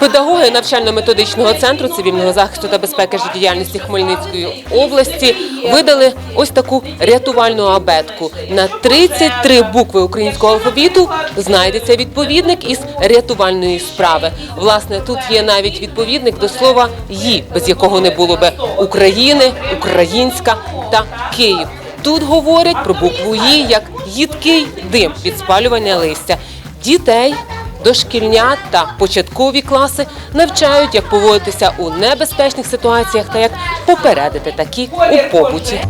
Педагоги навчально-методичного центру цивільного захисту та безпеки життєдіяльності Хмельницької області видали ось таку рятувальну абетку. На 33 букви українського алфавіту знайдеться відповідник із рятувальної справи. Власне, тут є навіть відповідник до слова «ї», без якого не було би України, українська та Київ. Тут говорять про букву «ї» як їдкий дим від спалювання листя. Дітей Дошкільнят та початкові класи навчають, як поводитися у небезпечних ситуаціях та як попередити такі у побуті.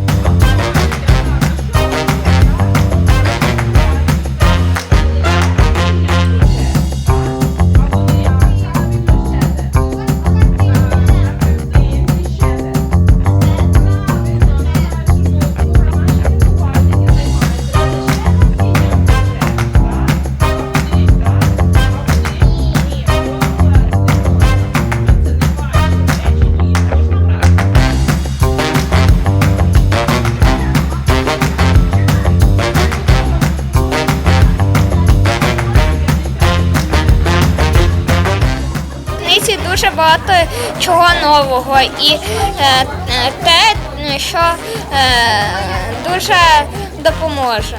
В дуже багато чого нового і е, е, те, що е, дуже допоможе.